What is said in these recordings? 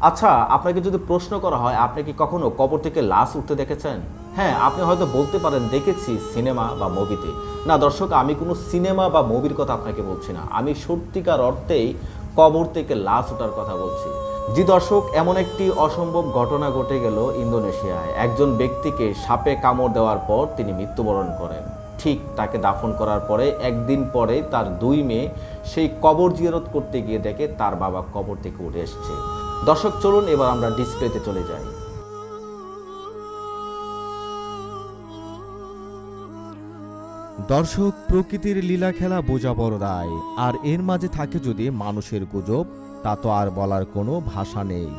আচ্ছা আপনাকে যদি প্রশ্ন করা হয়, আপনি কি কখনো কবর থেকে লাশ উঠতে দেখেছেন? হ্যাঁ আপনি হয়তো বলতে পারেন, দেখেছি সিনেমা বা মুভিতে। না, দর্শক, আমি কোনো সিনেমা বা মুভির কথা আপনাকে বলছি না। আমি সত্যিকার অর্থেই কবর থেকে লাশ ওঠার কথা বলছি। জি দর্শক, এমন একটি অসম্ভব ঘটনা ঘটে গেল ইন্দোনেশিয়ায়। একজন ব্যক্তিকে সাপে কামড় দেওয়ার পর তিনি মৃত্যুবরণ করেন। ঠিক তাকে দাফন করার পরে একদিন পরে তার দুই মেয়ে সেই কবর জিয়ারত করতে গিয়ে দেখে তার বাবা কবর থেকে উঠে এসছে। দর্শক, চলুন এবার আমরা ডিসপ্লেতে চলে যাই। দর্শক, প্রকৃতির লীলা খেলা বোঝা বড় দায়। আর এর মাঝে থাকে যদি মানুষের গুজব, তা তো আর বলার কোনো ভাষা নেই।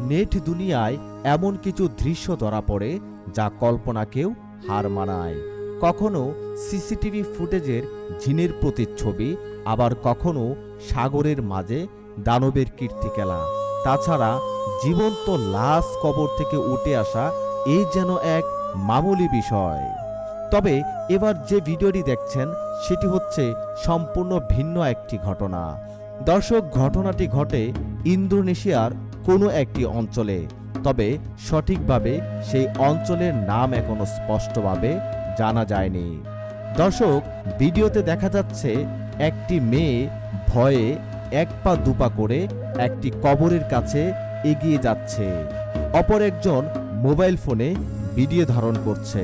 নেট দুনিয়ায় এমন কিছু দৃশ্য ধরা পড়ে, যা কল্পনাকেও হার মানায়। কখনো সিসিটিভি ফুটেজের ঝিনের প্রতিচ্ছবি, আবার কখনো সাগরের মাঝে দানবের কীর্তিকেলা। তাছাড়া জীবন্ত লাশ কবর থেকে উঠে আসা এই যেন এক মামুলি বিষয়। তবে এবার যে ভিডিওটি দেখছেন, সেটি হচ্ছে সম্পূর্ণ ভিন্ন একটি ঘটনা। দর্শক, ঘটনাটি ঘটে ইন্দোনেশিয়ার কোনো একটি অঞ্চলে। তবে সঠিকভাবে সেই অঞ্চলের নাম এখনও স্পষ্টভাবে জানা যায়নি। দর্শক, ভিডিওতে দেখা যাচ্ছে একটি মেয়ে ভয়ে এক পা দুপা করে একটি কবরের কাছে এগিয়ে যাচ্ছে। অপর একজন মোবাইল ফোনে ভিডিও ধারণ করছে।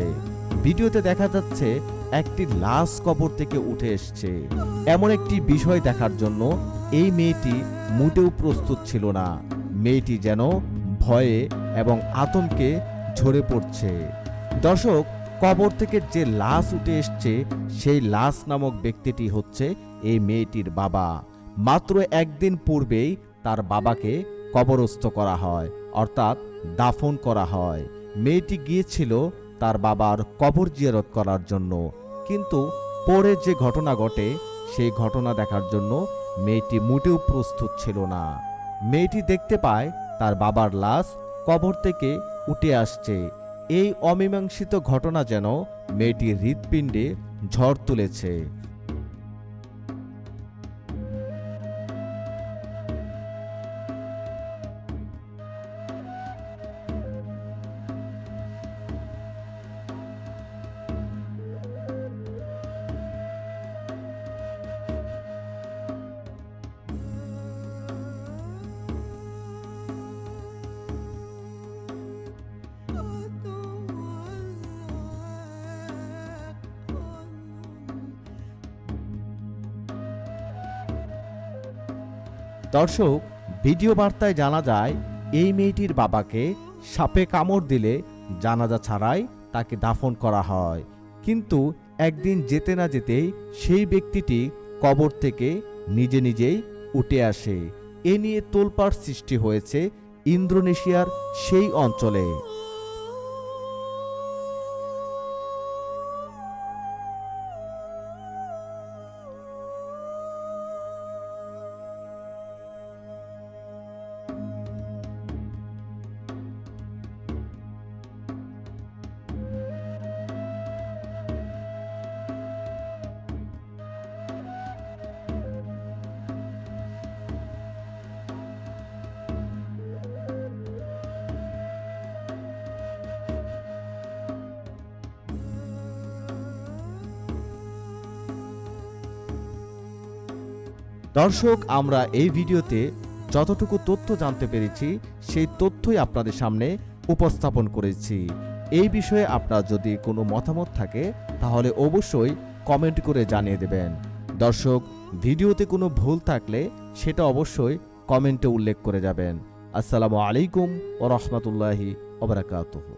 ভিডিওতে দেখা যাচ্ছে একটি লাশ কবর থেকে উঠে এসছে। এমন একটি বিষয় দেখার জন্য এই মেয়েটি মোটেও প্রস্তুত ছিল না। মেয়েটি যেন ভয়ে এবং আতঙ্কে ঝরে পড়ছে। দর্শক, কবর থেকে যে লাশ উঠে এসছে, সেই লাশ নামক ব্যক্তিটি হচ্ছে এই মেয়েটির বাবা। মাত্র একদিন পূর্বেই তার বাবাকে কবরস্থ করা হয়, অর্থাৎ দাফন করা হয়। মেয়েটি গিয়েছিল তার বাবার কবর জিয়ারত করার জন্য। কিন্তু পরে যে ঘটনা ঘটে, সেই ঘটনা দেখার জন্য মেয়েটি মোটেও প্রস্তুত ছিল না। মেয়েটি দেখতে পায় তার বাবার লাশ কবর থেকে উঠে আসছে। এই অমীমাংসিত ঘটনা যেন মেয়েটির হৃৎপিণ্ডে ঝড় তুলেছে। দর্শক, ভিডিও বার্তায় জানা যায়, এই মেয়েটির বাবাকে সাপে কামড় দিলে জানাজা ছাড়াই তাকে দাফন করা হয়। কিন্তু একদিন যেতে না যেতেই সেই ব্যক্তিটি কবর থেকে নিজে নিজেই উঠে আসে। এ নিয়ে তোলপাড় সৃষ্টি হয়েছে ইন্দোনেশিয়ার সেই অঞ্চলে। দর্শক, আমরা এই ভিডিওতে যতটুকু তথ্য জানতে পেরেছি, সেই তথ্যই আপনাদের সামনে উপস্থাপন করেছি। এই বিষয়ে আপনার যদি কোনো মতামত থাকে, তাহলে অবশ্যই কমেন্ট করে জানিয়ে দেবেন। দর্শক, ভিডিওতে কোনো ভুল থাকলে সেটা অবশ্যই কমেন্টে উল্লেখ করে যাবেন। আসসালামু আলাইকুম ও রহমতুল্লাহি ওবরাকাতুহু